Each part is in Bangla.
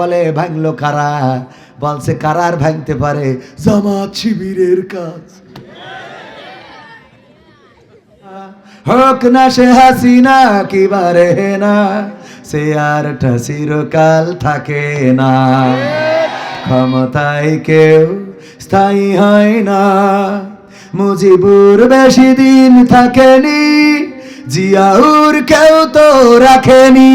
বলে, ভাঙলো কারা? বলছে, কারার ভাঙতে পারে জামাত শিবিরের কাজ। হোক না সে হাসিনা, কি বারে না, সে আর চিরকাল থাকে না। ক্ষমতায় কেউ স্থায়ী হয় না। মুজিবুর বেশি দিন থাকেনি, জিয়াউর কেউ তো রাখেনি।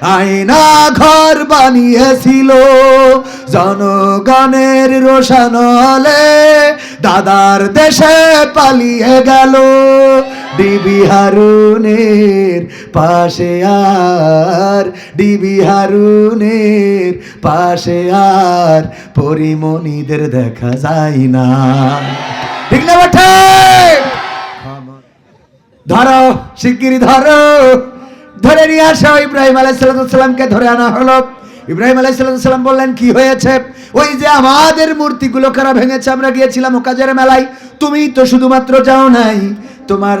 আয়না ঘর বানিয়েছিল জনগণের রোশান হলে দাদার দেশে পালিয়ে গেল। ডিবি হারুনের পাশে আর, ডিবি হারুনের পাশে আর, পরিমণিদের দেখা যায় না। ঠিক না ধরো শিগগিরি ধরো। ধরে নিয়ে আসো ইব্রাহিম আলাইসালামকে ধরে আনা হলো। ইব্রাহিম আলাইসালাম বললেন, কি হয়েছে? ওই যে আমাদের মূর্তিগুলো কারা ভেঙেছে? আমরা গিয়েছিলাম ওকাজের মেলায়। তুমি তো শুধুমাত্র যাও নাই। তোমার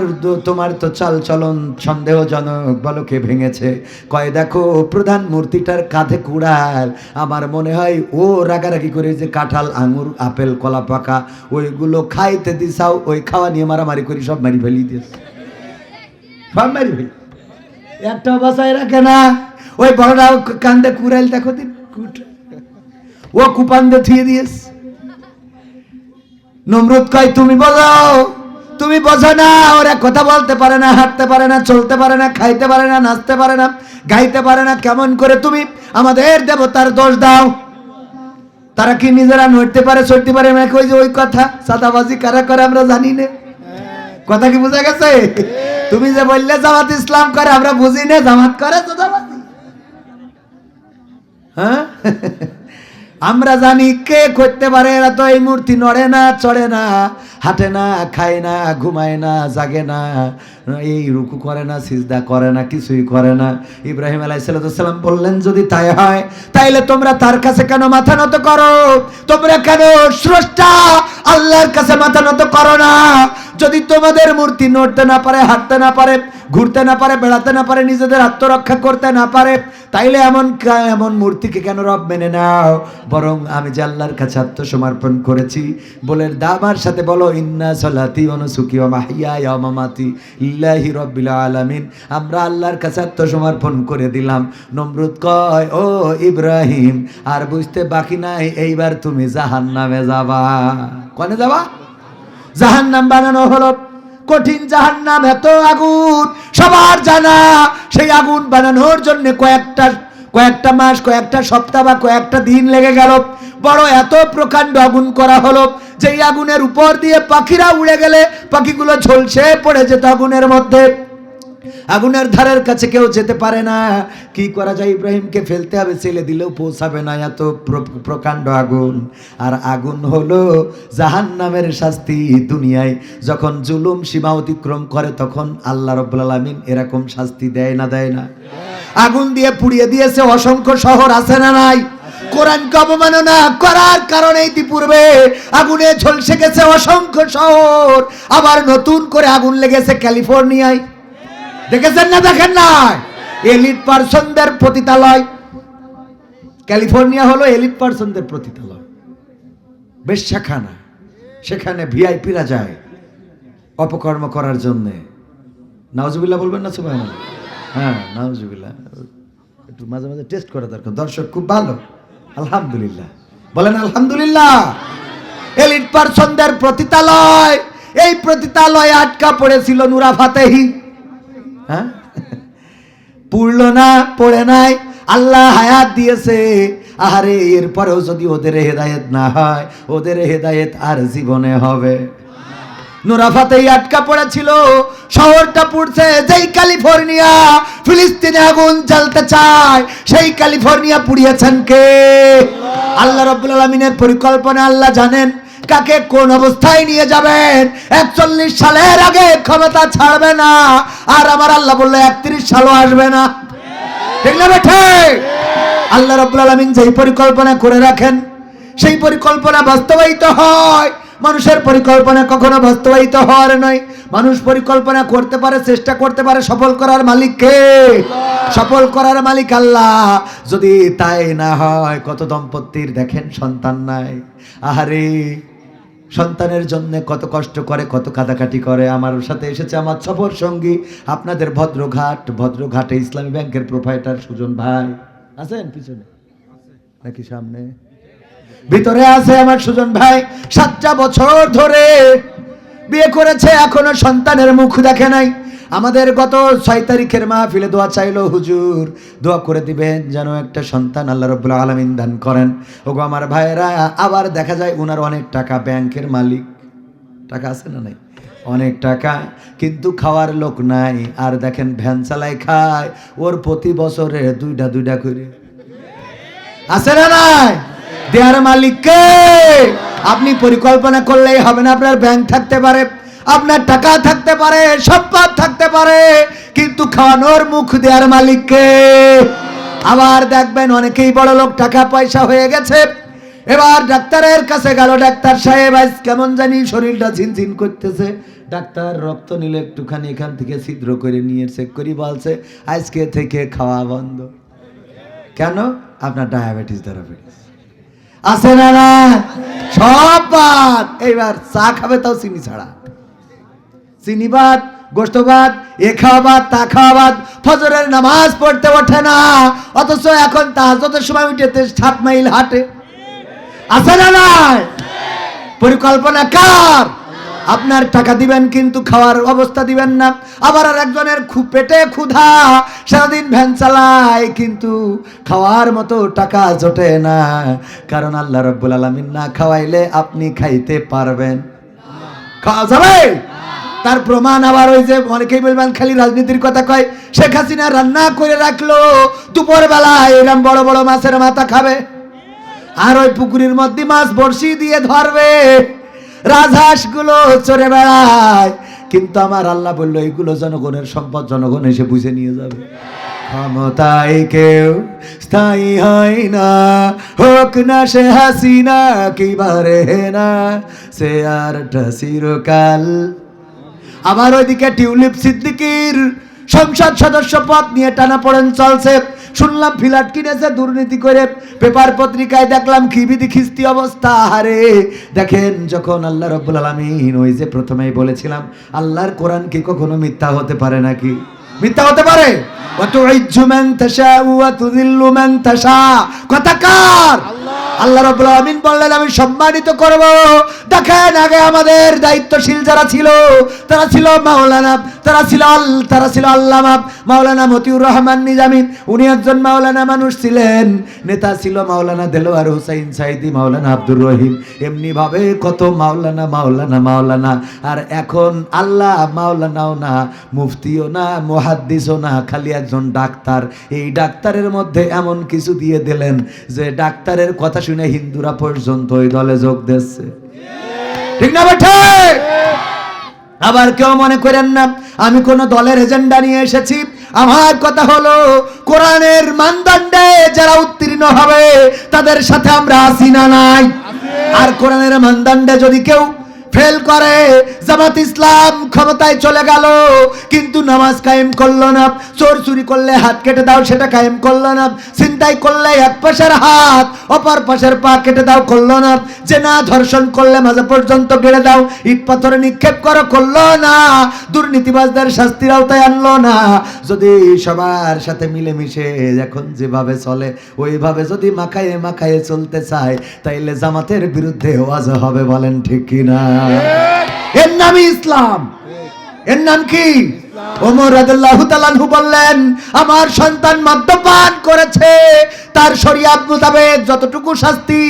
তোমার তো চাল চলন সন্দেহজনক বলো কে ভেঙেছে? কয়, দেখো, প্রধান মূর্তিটার কাঁধে কুড়াল। আমার মনে হয় ও রাগারাগি করে যে কাঁঠাল, আঙুর, আপেল, কলা পাকা, ওইগুলো খাইতে দিছাও, ওই খাওয়া নিয়ে মারামারি করি, সব মারি ফেলি দিয়েছে। সব মারি ফেলি একটা বাসায় রাখে না। ওই বড়রাও কান্দে কুড়াইল, দেখো দিন ও কুপান্দে থুয়ে দিয়েস নমরুদ কয়, তুমি বলো তুমি বোঝো না। ওরা কথা বলতে পারে না, হাঁটতে পারে না, চলতে পারে না, খাইতে পারে না, নাচতে পারে না, গাইতে পারে না। কেমন করে তুমি আমাদের দেবতার দোষ দাও? তারা কি নিজেরা নড়তে পারে, চড়তে পারে? ওই যে ওই কথা, সাদাবাজি কারা করে আমরা জানি না। কথা কি বোঝা গেছে? তুমি যে বললে জামাত ইসলাম করে, আমরা বুঝি না জামাত করে সাদাবাজি হ্যাঁ? আমরা জানি কে করতে পারে, এরা তো এই মূর্তি নড়ে না, চড়ে না, হাঁটে না, খায় না, ঘুমায় না, জাগে না, এই রুকু করে না, সিজদা করে না, কিছুই করে না। ইব্রাহিম আলাইসাল্লাম বললেন, যদি তাই হয়, তাইলে তোমরা তার কাছে কেন মাথা নত করো? তোমরা কেন স্রষ্টা আল্লাহর কাছে মাথা নত করো না? যদি তোমাদের মূর্তি নড়তে না পারে, হাঁটতে না পারে, ঘুরতে না পারে, বেড়াতে না পারে, নিজেদের আত্মরক্ষা করতে না পারে, তাইলে এমন এমন মূর্তিকে কেন রব মেনে নাও? বরং আমি যে আল্লাহর কাছে আত্মসমর্পণ করেছি বলে দাবার সাথে বলো, ইন্না সলাতি অনুসুকি মাহিয়া ইল্লাহি রব্বিল আলামিন। আমরা আল্লাহর কাছে আত্মসমর্পণ করে দিলাম। নমরুদ কয়, ও ইব্রাহিম, আর বুঝতে বাকি নাই, এইবার তুমি জাহান্নামে যাবা। কনে যাবা? জাহান্নাম বানানো হলো। কঠিন জাহান নাম এত আগুন, সবার জানা। সেই আগুন বানানোর জন্য কয়েকটা কয়েকটা মাস, কয়েকটা সপ্তাহ বা কয়েকটা দিন লেগে গেল। বড় এত প্রকাণ্ড আগুন করা হলো যেই আগুনের উপর দিয়ে পাখিরা উড়ে গেলে পাখিগুলো ঝলসে পড়ে যেত আগুনের মধ্যে। আগুনের ধারের কাছে কেউ যেতে পারে না। কি করা যায় ইব্রাহিমকে ফেলতে হবে, ছেলে দিলেও পৌঁছাবে না এত প্রকাণ্ড আগুন। আর আগুন হলো জাহান নামের শাস্তি দুনিয়ায়। যখন জুলুম সীমা অতিক্রম করে, তখন আল্লাহ রব্বুল আলমিন এরকম শাস্তি দেয় না দেয় না। আগুন দিয়ে পুড়িয়ে দিয়েছে অসংখ্য শহর, আছে না নাই? কোরআনকে অবমাননা করার কারণে ইতিপূর্বে আগুনে ঝলসে গেছে অসংখ্য শহর। আবার নতুন করে আগুন লেগেছে ক্যালিফোর্নিয়ায়। দেখেছেন না, দেখেন না এলিট পার্সনদের পতিতালয় ক্যালিফোর্নিয়া হলো এলিট পার্সনদের পতিতালয় বেশ সেখানা। ভিআইপিরা যায় অপকর্ম করার জন্যে। নাওজুবিল্লাহ বলবেন না সুবাহ হ্যাঁ নাওজুবিল্লাহ। একটু মাঝে মাঝে টেস্ট করা দরকার। দর্শক খুব ভালো। আলহামদুলিল্লাহ। বলেন আলহামদুলিল্লাহ। এলিট পার্সনদের প্রতিতালয়। এই প্রতিতালয়ে আটকা পড়েছিল নুরা ফাতেহি হ্যাঁ? পুড়লো না, পড়ে নাই, আল্লাহ হায়াত দিয়েছে। আহারে, এরপরেও যদি ওদের হেদায়েত না হয়, ওদের হেদায়েত আর জীবনে হবে। নুরাফাতেই আটকা পড়েছিল, শহরটা পুড়ছে, যেই ক্যালিফোর্নিয়া, ফিলিস্তিনে আগুন জ্বালতে চায়, সেই ক্যালিফোর্নিয়া পুড়িয়েছেন কে? আল্লাহ রব্বুল আলমিনের পরিকল্পনা আল্লাহ জানেন। কাকে কোন অবস্থায় নিয়ে যাবেন? একচল্লিশ সালের আগে ক্ষমতা ছাড়বে না। আর আমার আল্লাহ বলল, একত্রিশ সালও আসবে না। ঠিক না আল্লাহ রব্বুল আলমিন যেই পরিকল্পনা করে রাখেন, সেই পরিকল্পনা বাস্তবায়িত হয়। মানুষের পরিকল্পনা কখনো বাস্তবায়িত হওয়ার নয়। মানুষ পরিকল্পনা করতে পারে, চেষ্টা করতে পারে, সফল করার মালিক কে সফল করার মালিক আল্লাহ। যদি তাই না হয়, কত দম্পতির দেখেন সন্তান নাই। আহারে! সন্তানের জন্য কত কষ্ট করে, কত কাটাকাটি করে। আমার সাথে এসেছে আমার সফর সঙ্গী, আপনাদের ভদ্রঘাট, ভদ্রঘাটে ইসলামী ব্যাংকের প্রোভাইডার সুজন ভাই। আছেন পিছনে? নাকি সামনে? ভিতরে আছে আমার সুজন ভাই। সাতটা বছর ধরে বিয়ে করেছে, এখনও সন্তানের মুখ দেখে নাই। আমাদের গত ছয় তারিখের মাহফিলে দোয়া চাইলো, হুজুর, দোয়া করে দিবেন যেন একটা সন্তান আল্লাহ রব্বুল আলমিন দান করেন। ওগো আমার ভাইয়েরা, আবার দেখা যায় ওনার অনেক টাকা ব্যাংকের মালিক। টাকা আছে না নাই? অনেক টাকা, কিন্তু খাওয়ার লোক নাই। আর দেখেন ভ্যান চালাই খায়, ওর প্রতি বছরে দুইটা দুইটা করে। আছে না নাই? দেয়ার মালিককে! আপনি পরিকল্পনা করলেই হবে না, আপনার ব্যাংক থাকতে পারে। আপনার টাকা থাকতে পারে, সম্পদ থাকতে পারে, কিন্তু খাওয়ানোর মুখ দেওয়ার মালিককে। আবার দেখবেন অনেকেই বড় লোক, টাকা পয়সা হয়ে গেছে। এবার ডাক্তারের কাছে গেল, ডাক্তার সাহেব, আজ কেমন জানি শরীরটা ঝিনঝিন করতেছে। ডাক্তার রক্ত নিলে একটুখানি এখান থেকে ছিদ্র করে নিয়ে চেক করি বলছে, আজকে থেকে খাওয়া বন্ধ। কেন? আপনার ডায়াবেটিস ডায়াবেটিস আছে না না? সব বাদ। এইবার চা খাবে তাও চিনি ছাড়া। চিনি বাদ গোস্ত এ খাওয়াবাদ, তা খাওয়াবাদ, ফজরের নামাজ পড়তে ওঠে না। অথচ এখন তাহাজতের সময় উঠেতে সাত মাইল হাটে। আছে না নাই? পরিকল্পনা কার? আপনার টাকা দিবেন কিন্তু খাওয়ার অবস্থা দিবেন না। আবার আর একজনের পেটে ক্ষুধা, সারাদিন ভ্যান চালায়, কিন্তু খাওয়ার মতো টাকা জোটে না। কারণ আল্লাহ রব্বুল আলমিন না খাওয়াইলে আপনি খাইতে পারবেন খাওয়া যাবে? তার প্রমাণ আবার ওই যে অনেকেই বলবেন খালি রাজনীতির কথা কয়, শেখ হাসিনা রান্না করে রাখল দুপুর বেলা এরম বড় বড় মাছের মাথা খাবে। আর ওই পুকুরের মধ্যে মাছ বড়শি দিয়ে ধরবে। রাজহাঁসগুলো চড়ে বেড়ায়। কিন্তু আমার আল্লাহ বলল, এগুলো জনগণের সম্পদ, জনগণ এসে বুঝে নিয়ে যাবে। ক্ষমতায় কেউ স্থায়ী হয় না। হোক না সে হাসিনা, কি বারে না সে আর চিরকাল আবার ওইদিকে টিউলিপ সিদ্দিকির সংসদ সদস্য পদ নিয়ে টানা পড়েন চলছে। শুনলাম ফিলাট কিনেছে, দুর্নীতি করে পেপার পত্রিকায় দেখলাম খিবিদি খিস্তি অবস্থা। আরে, দেখেন যখন আল্লাহ রব্বুল আলমিন ওই যে প্রথমেই বলেছিলাম, আল্লাহর কোরআন কি কখনো মিথ্যা হতে পারে নাকি? মিথ্যা হতে পারে? কথা কার? আল্লাহ রাব্বুল আমিন বললেন, আমি সম্মানিত করব। দেখেন আগে আমাদের দায়িত্বশীল যারা ছিল, তারা ছিল মাওলানা, তারা ছিল তারা ছিল আল্লামা। মাওলানা মতিউর রহমান নিজামিন উনি একজন মাওলানা মানুষ ছিলেন। নেতা ছিল মাওলানা দেলোয়ার হুসাইন সাইদি, মাওলানা আব্দুর রহিম। এমনি ভাবে কত মাওলানা মাওলানা মাওলানা। আর এখন আল্লাহ মাওলানাও না, মুফতিও না, মুহাদ্দিসও না, খালি একজন ডাক্তার। এই ডাক্তারের মধ্যে এমন কিছু দিয়ে দিলেন যে ডাক্তারের কথা শুনে হিন্দুরা পর্যন্ত ওই দলে যোগ দিচ্ছে ঠিক না আবার কেউ মনে করেন না, আমি কোন দলের এজেন্ডা নিয়ে এসেছি। আমার কথা হলো, কোরআনের মানদণ্ডে যারা উত্তীর্ণ হবে, তাদের সাথে আমরা আসি না নাই? আর কোরআনের মানদণ্ডে যদি কেউ ফেল করে। জামাত ইসলাম ক্ষমতায় চলে গেল, কিন্তু নামাজ কায়েম করল না। চোর চুরি করলে হাত কেটে দাও, সেটা কায়েম করল না। চিন্তাই করলে এক পাশের হাত, অপর পাশের পা কেটে দাও, করল না। যে না ধর্ষণ করলে মাঝে পর্যন্ত গেড়ে দাও। ইট পাথরে নিক্ষেপ করো, করল না। দুর্নীতিবাজদের শাস্তির আওতায় আনলো না। যদি সবার সাথে মিলেমিশে এখন যেভাবে চলে, ওইভাবে যদি মাখায়ে মাখায়ে চলতে চায়, তাইলে জামাতের বিরুদ্ধে ওয়াজ হবে বলেন ঠিক কিনা? এর নামই ইসলাম। এর নাম কি? আমার সন্তান মদ্যপান করেছে। তার শরিয়াত মোতাবেক যতটুকু শাস্তি,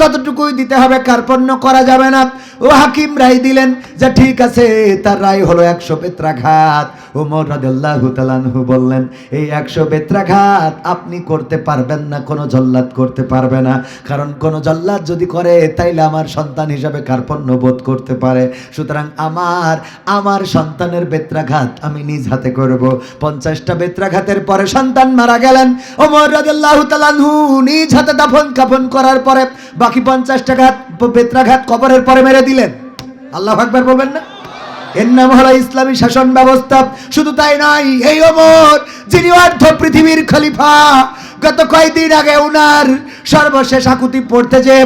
ততটুকুই দিতে হবে। কার্পণ্য করা যাবে না? ও হাকিম রায় দিলেন যে, ঠিক আছে, তার রায় হলো একশো বেত্রাঘাত ওমর বললেন, এই একশো আপনি করতে পারবেন না, কোনো জল্লাদ করতে পারবে না। কারণ কোনো জল্লাদ যদি করে, তাইলে আমার সন্তান হিসাবে কার্পণ্য বোধ করতে পারে? সুতরাং আমার আমার সন্তানের বেত্রাঘাত আমি নিজ হাতে করব। পঞ্চাশটা বেত্রাঘাতের পরে সন্তান মারা গেলেন। ওমর রাদিয়াল্লাহু তাআলাহু নিজ হাতে দাফন কাফন করার পরে বাকি পঞ্চাশটা ঘাত, বেত্রাঘাত কবরের পরে মেরে দিলেন। আল্লাহ আকবার বলবেন না? এর নাম হলো ইসলামী শাসন ব্যবস্থা। শুধু তাই নয়, এই ওমর, যিনি অর্ধ পৃথিবীর খলিফা, গত কয়েকদিন আগে উনার সর্বশেষ আকুতি পড়তে যে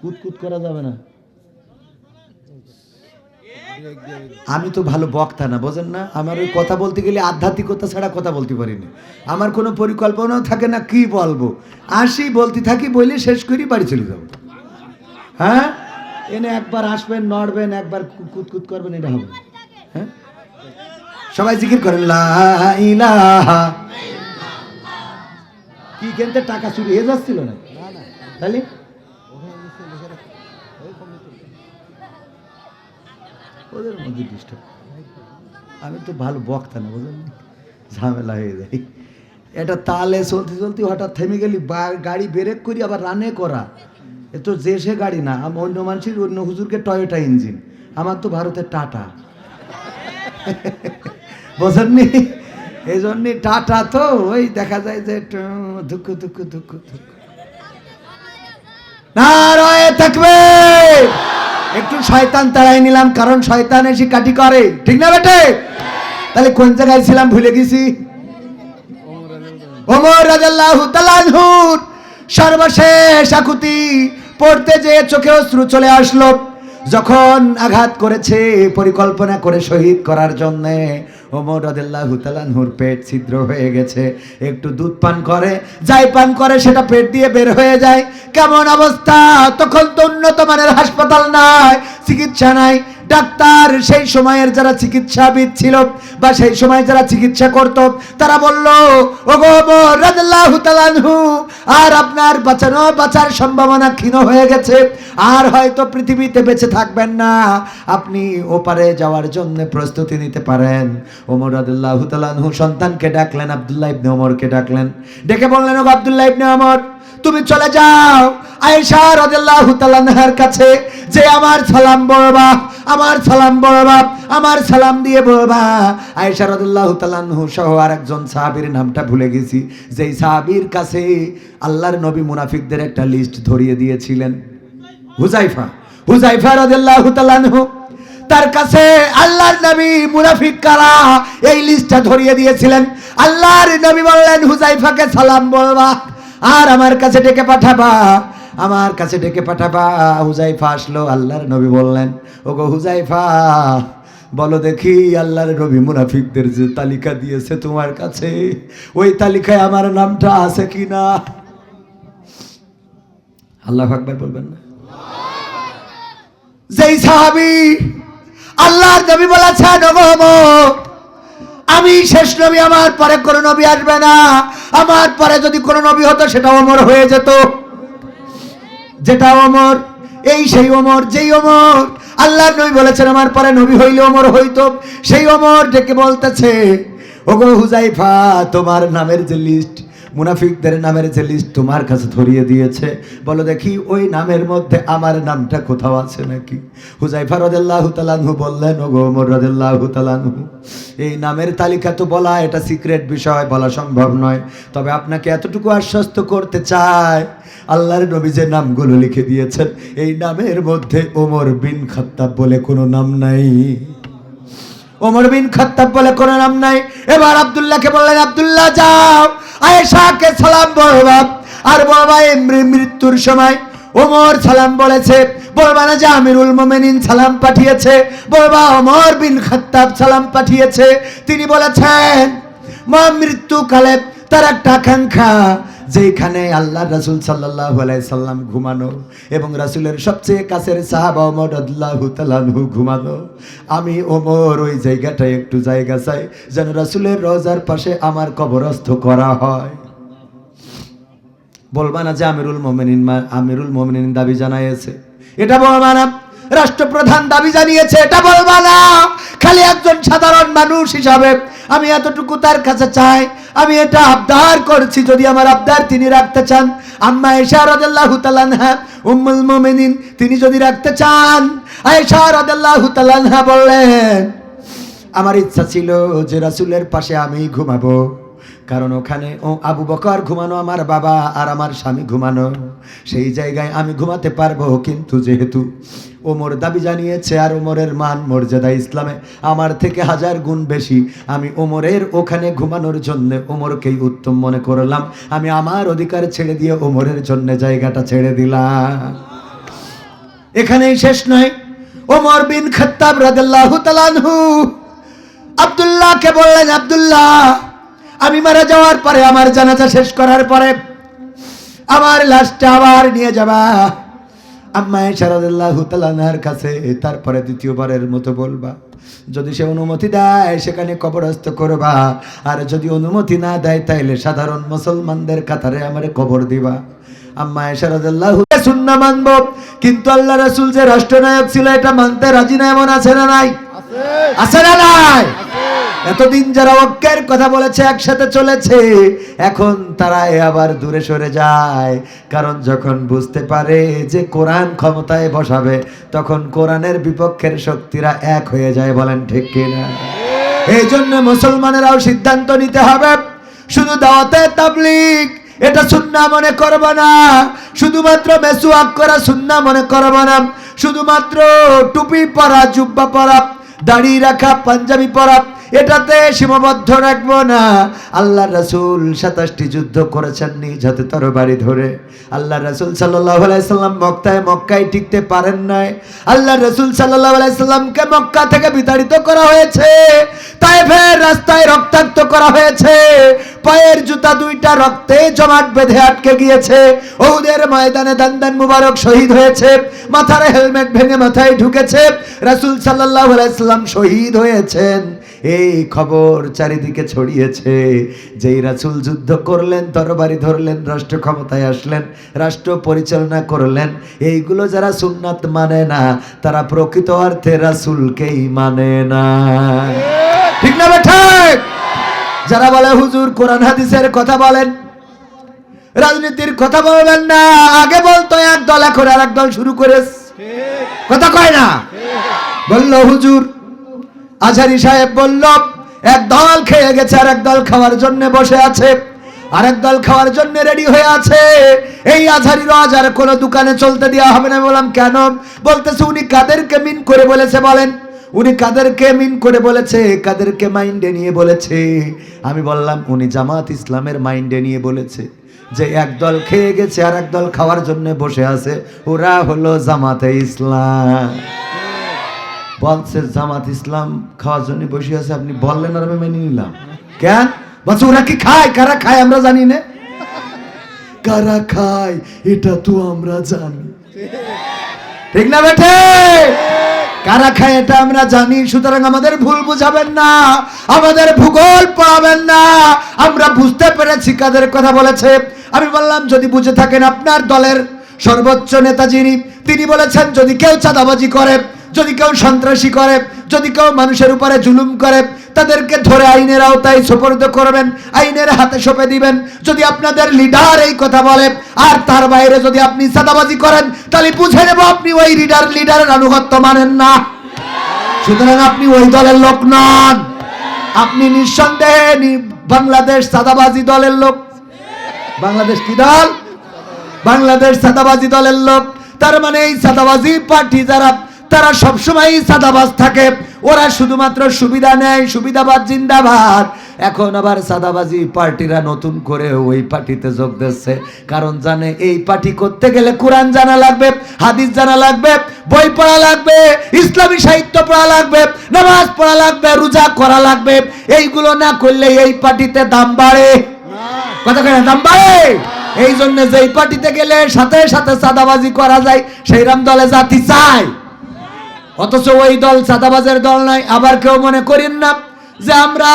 কুতকুত করা যাবে না। আমি তো ভালো বক্তা না, বোঝেন না? আমার ওই কথা বলতে গেলে আধ্যাত্মিকতা ছাড়া কথা বলতে পারি পারিনি আমার কোনো পরিকল্পনাও থাকে না, কি বলব? আসি, বলতে থাকি, বলে শেষ করি, বাড়ি চলে যাব। হ্যাঁ? এনে একবার আসবেন, নড়বেন, একবার কুতকুত করবেন, এটা হবে হ্যাঁ? সবাই জিকির করেন কি কেনতে টাকা চুরি হয়ে যাচ্ছিল না তাহলে? ওদের মধ্যে ডিস্টার্ব আমি তো ভালো বক্তা না, বুঝলেন? ঝামেলা হয়ে যায়। এটা তালে চলতে চলতে হঠাৎ থেমে গেলি গাড়ি ব্রেক করি, আবার রানে করা। এ তো যে সে গাড়ি না, আম- অন্য মানুষের, অন্য হুজুরকে টয়োটা ইঞ্জিন আমার তো ভারতের টাটা বোঝেননি? এই জন্যে টাটা তো, ওই দেখা যায় যে দুঃখ দুঃখ দুঃখ দুঃখ না রয়ে থাকবে! একটু শয়তান তাড়াই নিলাম, কারণ শয়তান এসে কাটি করে। ঠিক না বেটে? তাহলে কোন জায়গায় ছিলাম ভুলে গেছি? সর্বশেষ আকুতি পড়তে যে চোখে অশ্রু চলে আসলো। যখন আঘাত করেছে, পরিকল্পনা করে শহীদ করার জন্য ওমর রাদিয়াল্লাহু তাআলাহুর পেট ছিদ্র হয়ে গেছে। একটু দুধ পান করে, যাই পান করে, সেটা পেট দিয়ে বের হয়ে যায়। কেমন অবস্থা? তখন তো উন্নত মানের হাসপাতাল নাই, চিকিৎসা নাই। ডাক্তার, সেই সময়ের যারা চিকিৎসাবিদ ছিল বা সেই সময় যারা চিকিৎসা করত, তারা বলল আর আপনার বাঁচানো বাঁচার সম্ভাবনা ক্ষীণ হয়ে গেছে, আর হয়তো পৃথিবীতে বেঁচে থাকবেন না। আপনি ওপারে যাওয়ার জন্য প্রস্তুতি নিতে পারেন। ওমর রাদিয়াল্লাহু তাআলাহু সন্তানকে ডাকলেন, আব্দুল্লাহ ইবনে ওমরকে ডাকলেন। ডেকে বললেন ও গো আব্দুল্লাহ ইবনে ওমর তুমি চলে যাও। আয়েশা রাদিয়াল্লাহু তাআলার কাছে যে, আমার সালাম বলবা আমার সালাম বলবা আমার সালাম দিয়ে বলবা আয়েশা রাদিয়াল্লাহু তাআলাহু সহ আরেকজন সাহাবীর নামটা ভুলে গেছি। যেই সাহাবীর কাছে আল্লাহর নবী মুনাফিকদের একটা লিস্ট ধরিয়ে দিয়েছিলেন। হুজাইফা হুজাইফা রাদিয়াল্লাহু তাআলাহু তার কাছে আল্লাহর নবী মুনাফিক কারা? এই লিস্টটা ধরিয়ে দিয়েছিলেন। আল্লাহর নবী বললেন, হুজাইফাকে সালাম বলবা আর আমার কাছে ডেকে পাঠাবা। আমার কাছে ডেকে পাঠাবা। হুজাইফা আসলো, আল্লাহর নবী বললেন, ওগো হুজাইফা, বলো দেখি আল্লাহর নবী মুনাফিকদের যে তালিকা দিয়েছে তোমার কাছে, ওই তালিকায় আমার নামটা আছে কি না আল্লাহ আকবার বলবেন না? যেই সাহাবি আল্লাহর নবী বলেছেন, ওগো আমি শেষ নবী, আমার পরে কোনো নবী আসবে না। আমার পরে যদি কোনো নবী হতো, সেটা অমর হয়ে যেত। যেটা অমর এই সেই অমর যেই অমর আল্লাহ নবী বলেছেন, আমার পরে নবী হইলে অমর হইতো। সেই অমর ডেকে বলতেছে, ওগো হুজাইফা, তোমার নামের যে লিস্ট মুনাফিকদের নামের যে লিস্ট তোমার কাছে ধরিয়ে দিয়েছে, বলো দেখি ওই নামের মধ্যে আমার নামটা কোথাও আছে নাকি? হুজাইফা রাদিয়াল্লাহু তাআলাহু বললেন ও ওমর রাদিয়াল্লাহু তাআলাহু এই নামের তালিকা তো বলা, এটা সিক্রেট বিষয়, বলা সম্ভব নয়। তবে আপনাকে এতটুকু আশ্বস্ত করতে চায় আল্লাহর নবী যে নামগুলো লিখে দিয়েছেন, এই নামের মধ্যে ওমর বিন খাত্তাব বলে কোনো নাম নাই। ওমর বিন খাত্তাব বলে কোনো নাম নাই। এবার আবদুল্লাহকে বললেন, আব্দুল্লাহ, যাও। আয়েশাকে সালাম বলবা আর বাবা এমরি মৃত্যুর সময় ওমর সালাম বলেছে। বলবা না যে আমিরুল মোমেনিন সালাম পাঠিয়েছে। বলবা ওমর বিন খাত্তাব সালাম পাঠিয়েছে। তিনি বলেছেন, মা মৃত্যুকালে তার একটা আকাঙ্ক্ষা যেখানে আল্লাহ রাসূল আলাইহি সাল্লাম ঘুমানো এবং রাসূলের সবচেয়ে কাছের সাহাবা ওমর তাআলা ঘুমানো। আমি ওমর ওই জায়গাটায় একটু জায়গা চাই, যেন রাসূলের রওজার পাশে আমার কবরস্থ করা হয়। বলবা না যে আমিরুল মোমিনিন আমিরুল মোমিনিন দাবি জানাইছে এটা বলবা না। রাষ্ট্রপ্রধান দাবি জানিয়েছে, এটা বলবা না। খালি একজন সাধারণ মানুষ হিসাবে আমি এতটুকু তার কাছে চাই। আমি এটা আবদার করছি যদি আমার আবদার তিনি রাখতে চান। আম্মা এশা রাজাল্লাহ তাআলা আনহা, উম্মুল মোমেনিন, তিনি যদি রাখতে চান, আয়েশা রাজাল্লাহ বললেন, আমার ইচ্ছা ছিল যে রাসুলের পাশে আমি ঘুমাবো। কারণ ওখানে, ও আবু বকর ঘুমানো আমার বাবা আর আমার স্বামী ঘুমানো। সেই জায়গায় আমি ঘুমাতে পারব, কিন্তু যেহেতু ওমর দাবি জানিয়েছে আর ওমরের মান মর্যাদা ইসলামে আমার থেকে হাজার গুণ বেশি, আমি ওমরের ওখানে ঘুমানোর জন্য ওমরকেই উত্তম মনে করলাম। আমি আমার অধিকার ছেড়ে দিয়ে ওমরের জন্য জায়গাটা ছেড়ে দিলাম। এখানেই শেষ নয়। ওমর বিন খত্তাব রাদিয়াল্লাহু তাআলা আনহু। আব্দুল্লাহকে বললেন, আব্দুল্লাহ আমি মারা যাওয়ার পরে আমার জানাজা শেষ করার পরে আমার লাশটা আবার নিয়ে যাবা। আম্মা শারদুল্লাহ তালানহার কাছে তারপরে দ্বিতীয়বারের মতো বলবা যদি সে অনুমতি দেয় সেখানে কবরস্থ করবা। আর যদি অনুমতি না দেয় তাইলে সাধারণ মুসলমানদের কাতারে আমারে কবর দিবা। আম্মা শারদুল্লাহ শূন্য মানব কিন্তু আল্লাহ রাসূল যে রাষ্ট্রনায়ক ছিল এটা মানতে রাজি না এমন আছে না নাই? আছে। না নাই? এতদিন যারা অজ্ঞের কথা বলেছে, একসাথে চলেছে, এখন তারা এ আবার দূরে সরে যায়। কারণ যখন বুঝতে পারে যে কোরআন ক্ষমতায় বসাবে, তখন কোরআনের বিপক্ষের শক্তিরা এক হয়ে যায়, বলেন ঠিক কিনা? এই জন্য মুসলমানেরাও সিদ্ধান্ত নিতে হবে, শুধু দাওয়াতে তাবলিগ, এটা সুন্না মনে করব না। শুধুমাত্র মেসুয়াক করা সুন্না মনে করব না। শুধুমাত্র টুপি পরা, জুব্বা পরা, দাড়ি রাখা, পাঞ্জাবি পরা এটাতে সীমাবদ্ধ রাখব না। আল্লাহ রাসূল সাতাশটি যুদ্ধ করেছেন নিজ হাতে তরবারি ধরে। আল্লাহ রাসূল সাল্লাল্লাহু আলাইহি সাল্লাম মক্কায় মক্কায় টিকতে পারেন নাই। আল্লাহ রাসূল সাল্লাল্লাহু আলাইহি সাল্লামকে মক্কা থেকে বিতাড়িত করা হয়েছে। তাই তাইফের রাস্তায় রক্তাক্ত করা হয়েছে। পায়ের জুতা দুইটা রক্তে জমাট বেঁধে আটকে গিয়েছে। ওদের ময়দানে দান্দান মুবারক শহীদ হয়েছে। মাথার হেলমেট ভেঙে মাথায় ঢুকেছে। রাসূল সাল্লাল্লাহু আলাইহি সাল্লাম শহীদ হয়েছেন। এই খবর চারিদিকে ছড়িয়েছে। যেই রাসূল যুদ্ধ করলেন, তরবারি ধরলেন, রাষ্ট্র ক্ষমতায় আসলেন, রাষ্ট্র পরিচালনা করলেন, এইগুলো যারা সুন্নাত মানে না, তারা প্রকৃত অর্থে রাসূলকেই মানে না। ঠিক না বেঠাক যারা বলে হুজুর কোরআন হাদিসের কথা বলেন, রাজনীতির কথা বলবেন না, আগে বলতো এক দল এখন আর এক দল শুরু করে কথা কয় না? বলল, হুজুর আজারি সাহেব বলল, এক দল খেয়ে গেছে আর এক দল খাওয়ার জন্য বসে আছে। আরেক দল খাওয়ার জন্য রেডি হয়ে আছে। এই আঝারি রজ আর কোনো দোকানে চলতে দেওয়া হবে না। বললাম, কেন? বলতেছে, উনি কাদেরকে মিন করে বলেছে বলেন। উনি কাদেরকে মিন করে বলেছে, কাদেরকে মাইন্ডে নিয়ে বলেছে। আমি বললাম, উনি জামাত ইসলামের মাইন্ডে নিয়ে বলেছে যে একদল খেয়ে গেছে আর একদল খাওয়ার জন্য বসে আছে। ওরা হলো জামাতে ইসলাম। বলছে, জামাত ইসলাম খাওয়ার জন্য বসে আছে। আপনি বললেন, আর আমি মেনে নিলাম। কেন? বলছে, ওরা কি খায়? কারা খায় আমরা জানি না। কারা খায়? এটা তো আমরা জানি। ঠিক না বেঠে? কারা খায় এটা আমরা জানি, সুতরাং আমাদের ভুল বুঝাবেন না, আমাদের ভূগোল পাবেন না। আমরা বুঝতে পেরেছি কাদের কথা বলেছে। আমি বললাম, যদি বুঝে থাকেন আপনার দলের সর্বোচ্চ নেতা যিনি তিনি বলেছেন, যদি কেউ চাঁদাবাজি করে যদি কেউ সন্ত্রাসী করে, যদি কেউ মানুষের উপরে জুলুম করে, তাদেরকে ধরে আইনের আওতায় সোপর্দ করবেন, আইনের হাতে সঁপে দিবেন। যদি আপনাদের লিডার এই কথা বলে, আর তার বাইরে যদি আপনি সাদাবাজি করেন, তাহলে বুঝে নেব আপনি ওই লিডার, লিডারের আনুগত্য মানেন না। সুতরাং আপনি ওই দলের লোক নন। আপনি নিঃসন্দেহে বাংলাদেশ সাদাবাজি দলের লোক। বাংলাদেশ কি দল? বাংলাদেশ সাদাবাজি দলের লোক। তার মানে এই সাদাবাজি পার্টি যারা তারা সবসময় সাদাবাজ থাকে। ওরা শুধুমাত্র সুবিধা নেয়, সুবিধাবাদ, জিন্দাবাদ। এখন আবার সাদাবাজি পার্টিরা নতুন করে ওই পার্টিতে যোগ দিচ্ছে। কারণ জানে এই পার্টি করতে গেলে কোরআন জানা লাগবে, হাদিস জানা লাগবে, বই পড়া লাগবে, ইসলামী সাহিত্য পড়া লাগবে, নামাজ পড়া লাগবে, রোজা করা লাগবে। এইগুলো না করলে এই পার্টিতে দাম বাড়ে। কথা কেন দাম বাড়ে? এই জন্য যেই পার্টিতে গেলে সাথে সাথে চাঁদাবাজি করা যায় সেই রাম দলে জাতি চায়। অথচ ওই দল চাঁদাবাজের দল নয় আবার কেউ মনে করেন না যে আমরা,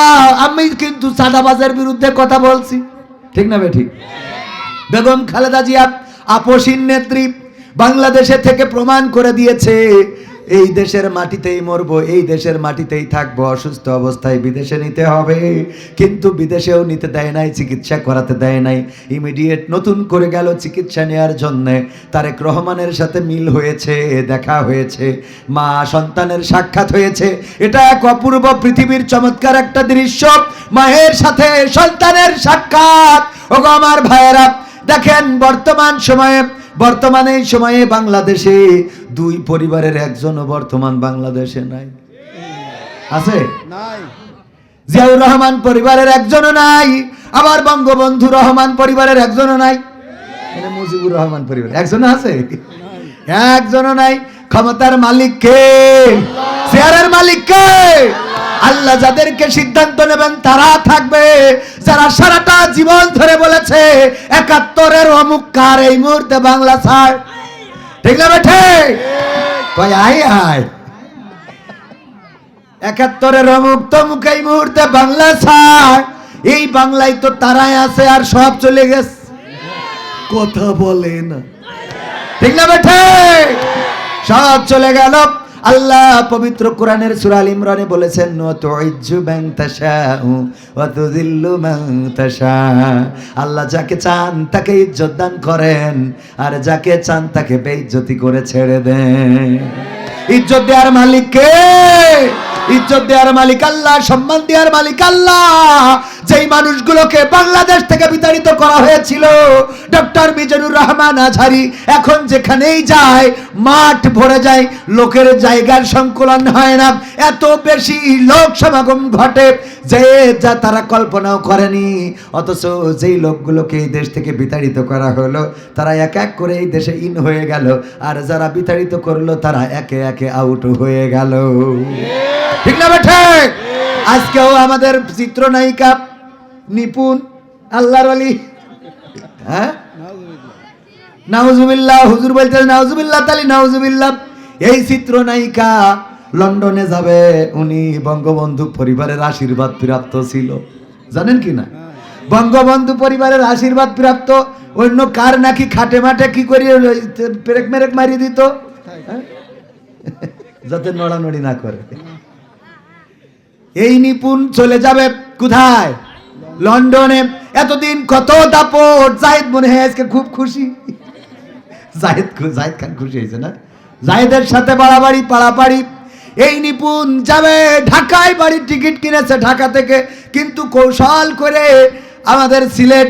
আমি কিন্তু সাদাবাজের বিরুদ্ধে কথা বলছি। ঠিক না ঠিক? বেগম খালেদা জিয়া আপসীন নেত্রী বাংলাদেশে থেকে প্রমাণ করে দিয়েছে এই দেশের মাটিতেই মরবো, এই দেশের মাটিতেই থাকব, অসুস্থ অবস্থায় বিদেশে নিতে হবে। কিন্তু বিদেশেও নিতে দেয় নাই, চিকিৎসা করাতে দেয় নাই। ইমিডিয়েট নতুন করে গেল চিকিৎসা নেওয়ার জন্য। তারেক রহমানের সাথে মিল হয়েছে, দেখা হয়েছে। মা সন্তানের সাক্ষাৎ হয়েছে। এটা এক অপূর্ব পৃথিবীর চমৎকার একটা দৃশ্য। মায়ের সাথে সন্তানের সাক্ষাৎ। ওগো আমার ভাইয়েরা, দেখেন বর্তমান সময়ে বর্তমানে এই সময়ে বাংলাদেশে দুই পরিবারের একজনও বর্তমান বাংলাদেশে নাই। আছে? নাই। জিয়াউর রহমান পরিবারের একজনও নাই আবার বঙ্গবন্ধু রহমান পরিবারের একজনও নাই। মুজিবুর রহমান পরিবার একজন আছে? একজনও নাই। ক্ষমতার মালিক কে? শেয়ারের মালিক কে? আল্লাহ যাদেরকে সিদ্ধান্ত নেবেন, তারা থাকবে। যারা সারাটা জীবন ধরে বলেছে, একাত্তরের অমুক কার এই মুহূর্তে বাংলা ছাড়? ঠিক না বেঠে? কয়, আয় একাত্তরের অমুক তমুক এই মুহূর্তে বাংলা ছাড়। এই বাংলায় তো তারাই আছে আর সব চলে গেছে। কথা বলে না। ঠিক না বেঠে? সব চলে গেল। আল্লাহ পবিত্র কোরআনের সূরা আল ইমরানে বলেছেন আল্লাহ যাকে চান তাকে ইজ্জত দান করেন, আর যাকে চান তাকে বেইজ্জতি করে ছেড়ে দেন। ইজ্জত দেওয়ার মালিক কে? ইজ্জত দেওয়ার মালিক আল্লাহ, সম্মান দেওয়ার মালিক আল্লাহ। যেই মানুষগুলোকে বাংলাদেশ থেকে বিতাড়িত করা হয়েছিল, ডক্টর মিজানুর রহমান আজহারি এখন যেখানেই যায়, মাঠ ভরে যায়, লোকের জায়গার সংকুলন হয় না। এত বেশি লোক সমাগম ঘটে যে যা তারা কল্পনাও করেনি। অথচ যেই লোকগুলোকে এই দেশ থেকে বিতাড়িত করা হলো, তারা এক এক করে এই দেশে ইন হয়ে গেল। আর যারা বিতাড়িত করল, তারা একে একে আউট হয়ে গেল। ঠিক না বেঠে আজকেও আমাদের চিত্রনায়িকা নিপুণ, আল্লাহর আলী হ্যাঁ? নাউজুবিল্লাহ, হুজুর বলতে নাউজুবিল্লাহ, তালি নাউজুবিল্লাহ। এই চিত্রনায়িকা লন্ডনে যাবে, উনি বঙ্গবন্ধু পরিবারের আশীর্বাদ প্রাপ্ত ছিল। জানেন কি না? বঙ্গবন্ধু পরিবারের আশীর্বাদ প্রাপ্ত, অন্য কার নাকি খাটে মাঠে কি করি, পেরেক মেরেক মারি দিত? হ্যাঁ? যাতে নড়ানড়ি না করে। এই নিপুণ চলে যাবে কোথায়? লন্ডনে এতদিন কত দাপট জাহিদ মনে হয় আজকে খুব খুশি। জাহিদ জাহিদ খান খুশি হয়েছে না? জাহিদের সাথে বাড়াবাড়ি পাড়াপাড়ি। এই নিপুণ যাবে ঢাকায় বাড়ির টিকিট কিনেছে ঢাকা থেকে। কিন্তু কৌশল করে আমাদের সিলেট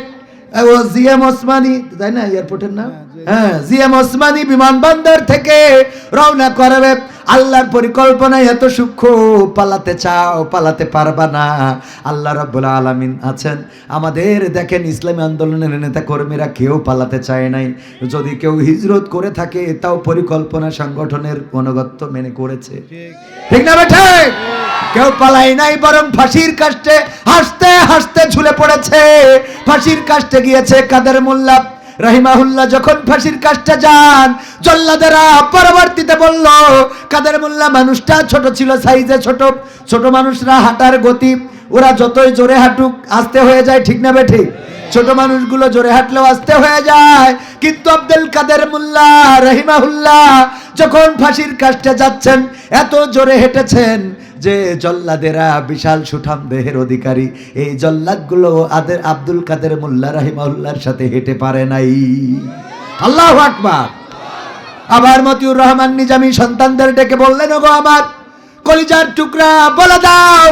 ও জিএম ওসমানী তাই না এয়ারপোর্টের নাম? হ্যাঁ জিএম ওসমানী বিমানবন্দর থেকে রওনা করবে আল্লাহর পরিকল্পনায় এত সূক্ষ্ম, পালাতে চাও, পালাতে পারবা না। আল্লাহ রাব্বুল আলামিন আছেন। আমাদের দেখেন ইসলামী আন্দোলনের নেতা কর্মীরা কেউ পালাতে চায় নাই। যদি কেউ হিজরত করে থাকে, তাও পরিকল্পনা সংগঠনের অনুগত্য মেনে করেছে। ঠিক না বেঠে? কেউ পালাই নাই, বরং ফাঁসির কাষ্টে হাসতে হাসতে ঝুলে পড়েছে। ফাঁসির কাষ্টে গিয়েছে কাদের মোল্লা? রহিমাহুল্লাহ যখন ফাঁসির কাজটা যান, জল্লাদেরা পরবর্তীতে বলল, কাদের মোল্লা, মানুষটা ছোট ছিল, সাইজে ছোট ছোট মানুষরা হাঁটার গতি, ওরা যতই জোরে হাঁটুক, আস্তে হয়ে যায়, ঠিক না বেঠে ছোট মানুষগুলো জোরে হাঁটলেও আসতে হয়ে যায়। কিন্তু আব্দুল কাদের মোল্লা রহিমাহুল্লাহ যখন ফাঁসির কাজটা যাচ্ছেন, এত জোরে হেঁটেছেন যে জল্লাদেরা বিশাল সুঠাম দেহের অধিকারী। এই জল্লাদগুলো আদের আব্দুল কাদের মোল্লা রাহিমাউল্লাহর সাথে হেঁটে পারে নাই। আল্লাহ আকবার। আবার মতিউর রহমান নিজামী সন্তানদের ডেকে বললেন গো আমার, কলিজার টুকরা বলে দাও,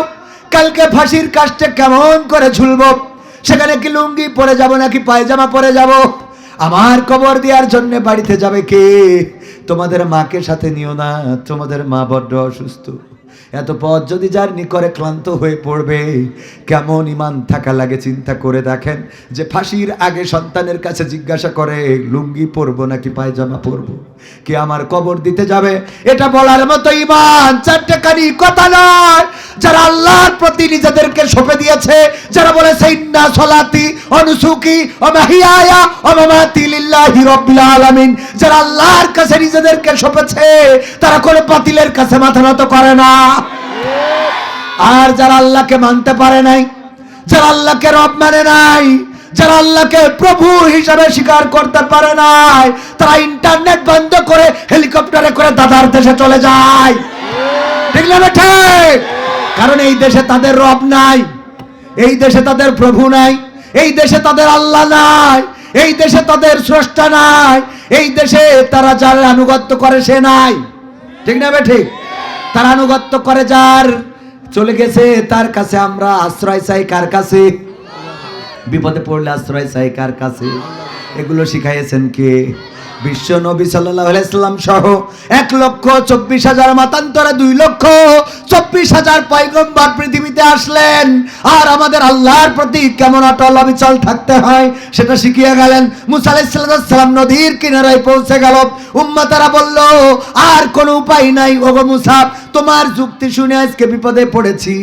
কালকে ফাঁসির কাজটা কেমন করে ঝুলব? সেখানে কি লুঙ্গি পরে যাব নাকি পায়জামা পরে যাব? আমার কবর দেওয়ার জন্য বাড়িতে যাবে কে? তোমাদের মাকে সাথে নিও না, তোমাদের মা বড্ড অসুস্থ। এত পথ যদি জার্নি করে ক্লান্ত হয়ে পড়বে, কেমন ইমান থাকা লাগে চিন্তা করে দেখেন। যে ফাঁসির আগে সন্তানের কাছে জিজ্ঞাসা করে, লুঙ্গি পরবো নাকি পায়জামা পরবো? কে আমার কবর দিতে যাবে? এটা বলার মতো ইমান চারটে কানি কথা নয়। যারা আল্লাহর প্রতি নিজেদেরকে সঁপে দিয়েছে, যারা ইন্না সলাতি অনুসুকি, অমাহিয়ায়া, অমামাতি আলামিন। যারা আল্লাহর কাছে নিজেদেরকে সঁপেছে, তারা কোনো কাছে মাথা নত করে না। আর যারা আল্লাহকে মানতে পারে নাই, যারা আল্লাহকে রব মানে নাই, যারা আল্লাহকে প্রভু হিসাবে স্বীকার করতে পারে নাই, তারা ইন্টারনেট বন্ধ করে হেলিকপ্টারে করে দাদার দেশে চলে যায়। ঠিক না বেঠে? কারণ এই দেশে তাদের রব নাই, এই দেশে তাদের প্রভু নাই, এই দেশে তাদের আল্লাহ নাই, এই দেশে তাদের স্রষ্টা নাই, এই দেশে তারা যার আনুগত্য করে সে নাই। ঠিক না বে ঠিক? তার আনুগত্য করে যার চলে গেছে, তার কাছে আমরা আশ্রয় চাই কার কাছে? বিপদে পড়লে আশ্রয় চাই কার কাছে? এগুলো শিখাইয়েছেন কে? বিশ্ব নবী আলাইসাল্লাম সহ এক লক্ষ চব্বিশ হাজার মাতান্তরে দুই লক্ষ চব্বিশ হাজার পয়গম্বর পৃথিবীতে আসলেন। আর আমাদের আল্লাহর প্রতি কেমন অটল অবিচল থাকতে হয়, সেটা শিখিয়ে গেলেন। মুসা আলাইসাল্লাম নদীর কিনারায় পৌঁছে গেল। উম্মাতারা বলল, আর কোনো উপায় নাই। ওগো মুসা, তোমার যুক্তি শুনে আজকে বিপদে পড়েছি।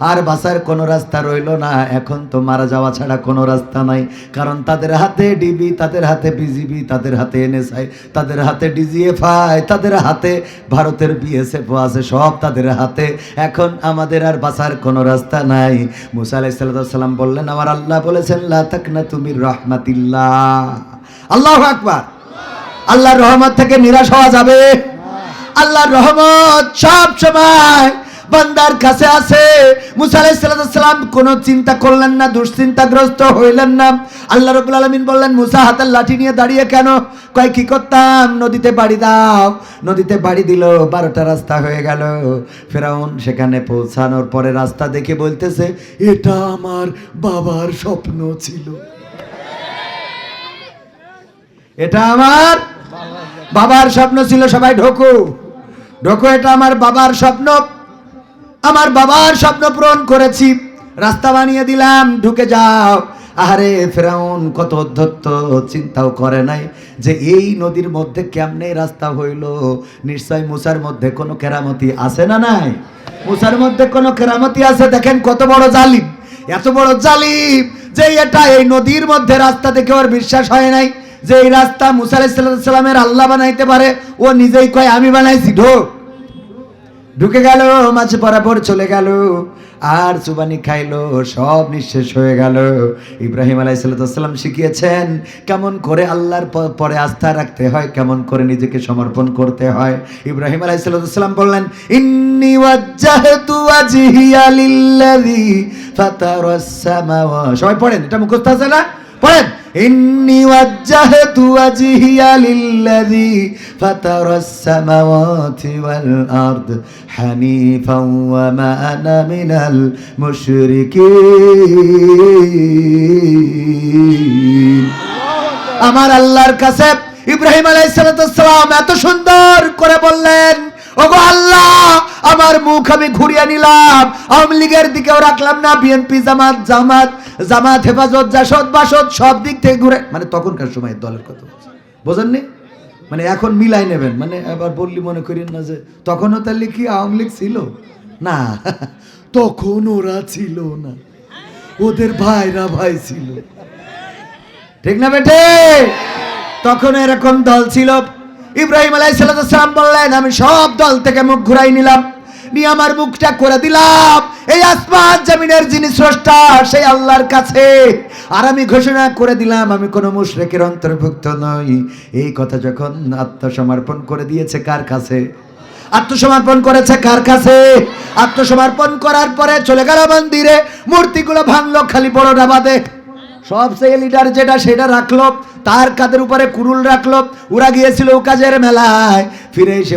আর বাঁচার কোনো রাস্তা রইল না। এখন তো মারা যাওয়া ছাড়া কোনো রাস্তা নাই। কারণ তাদের হাতে ডিবি, তাদের হাতে বিজিবি, তাদের হাতে এনএসআই তাদের হাতে ডিজিএফআই তাদের হাতে ভারতের বিএসএফ আছে, সব তাদের হাতে। এখন আমাদের আর বাঁচার কোনো রাস্তা নাই। মুসা আলাইসাল্লাম বললেন, আমার আল্লাহ বলেছেন, লা তাকনা তুমি রহমাতিল্লাহ। আল্লাহ আকবার। আল্লাহর রহমত থেকে নিরাশ হওয়া যাবে। আল্লাহর রহমত সব সময় বান্দার কাছে আছে। মুসা আলাইসাল্লাম কোনো চিন্তা করলেন না, দুশ্চিন্তাগ্রস্ত হইলেন না। আল্লাহ রবুল আলমিন বললেন, মুসা, হাতের লাঠি নিয়ে দাঁড়িয়ে কেন? কয়, কি করতাম? নদীতে বাড়ি দাও। নদীতে বাড়ি দিল, বারোটা রাস্তা হয়ে গেল। ফেরাউন সেখানে পৌঁছানোর পরে রাস্তা দেখে বলতেছে, এটা আমার বাবার স্বপ্ন ছিল। এটা আমার বাবার স্বপ্ন ছিল। সবাই ঢোকো। ঢোকো, এটা আমার বাবার স্বপ্ন। আমার বাবার স্বপ্ন পূরণ করেছি। রাস্তা বানিয়ে দিলাম, ঢুকে যাও। আহারে, ফেরাউন কত অধ্যত্ত, চিন্তাও করে নাই যে এই নদীর মধ্যে কেমনে রাস্তা হইল। নিশ্চয় মুসার মধ্যে কোনো কেরামতি আছে না নাই? মুসার মধ্যে কোনো কেরামতি আছে? দেখেন কত বড় জালিম, এত বড় জালিম যে এটা এই নদীর মধ্যে রাস্তা দেখে ওর বিশ্বাস হয় নাই যে এই রাস্তা মুসা আলাইসাল্লামের আল্লাহ বানাইতে পারে। ও নিজেই কয়, আমি বানাইছি, ঢোক। ঢুকে গেল, মাঝে বরাবর চলে গেল, আর চুবানি খাইলো, সব নিঃশেষ হয়ে গেল। ইব্রাহিম আলাইসাল্লাম শিখিয়েছেন, কেমন করে আল্লাহর পরে আস্থা রাখতে হয়, কেমন করে নিজেকে সমর্পণ করতে হয়। ইব্রাহিম আলাইসাল্লাম বললেন, ইন্নি সবাই পড়েন, এটা মুখস্থ আছে না? পড়েন। ইন্নি ওয়াজ্জাহতু ওয়াজহিয়া লিল্লাযী ফাতারাস সামাওয়াতি ওয়াল আরদ হানিফাও ওয়া মা আনা আমার আল্লাহর কাছে ইব্রাহিম আলাইসালাম এত সুন্দর করে বললেন ওগো আল্লাহ, আমার মুখ আমি ঘুরিয়ে নিলাম। আওয়ামী লীগের দিকেও রাখলাম না, বিএনপি, জামাত জামাত জামাত, হেফাজত, জাসদ, বাসদ, সব দিক থেকে ঘুরে মানে তখনকার সময় দলের কথা বলছি। বোঝেননি? মানে এখন মিলাই নেবেন। মানে আবার বললি মনে করেন না যে, তখনও তাহলে কি আওয়ামী লীগ ছিল? না, তখন ওরা ছিল না। ওদের ভাইরা ভাই ছিল। ঠিক না বেটে তখন এরকম দল ছিল ইব্রাহিম আলাইসালাম বললেন, আমি সব দল থেকে মুখ ঘুরাই নিলাম। নিয়ে আমার মুখটা করে দিলাম। এই আসমান জমিনের যিনি স্রষ্টা, সেই আল্লাহর কাছে। আর আমি ঘোষণা করে দিলাম, আমি কোনো মুশরেকের অন্তর্ভুক্ত নই। এই কথা যখন আত্মসমর্পণ করে দিয়েছে কার কাছে? আত্মসমর্পণ করেছে কার কাছে? আত্মসমর্পণ করার পরে চলে গেল মন্দিরে। মূর্তিগুলো ভাঙলো, খালি বড় ডাবাদে সব সেই লিডার যেটা সেটা রাখল, তার কাদের উপরে কুরুল রাখল, ওরা গিয়েছিল কাজের মেলায়, ফিরে এসে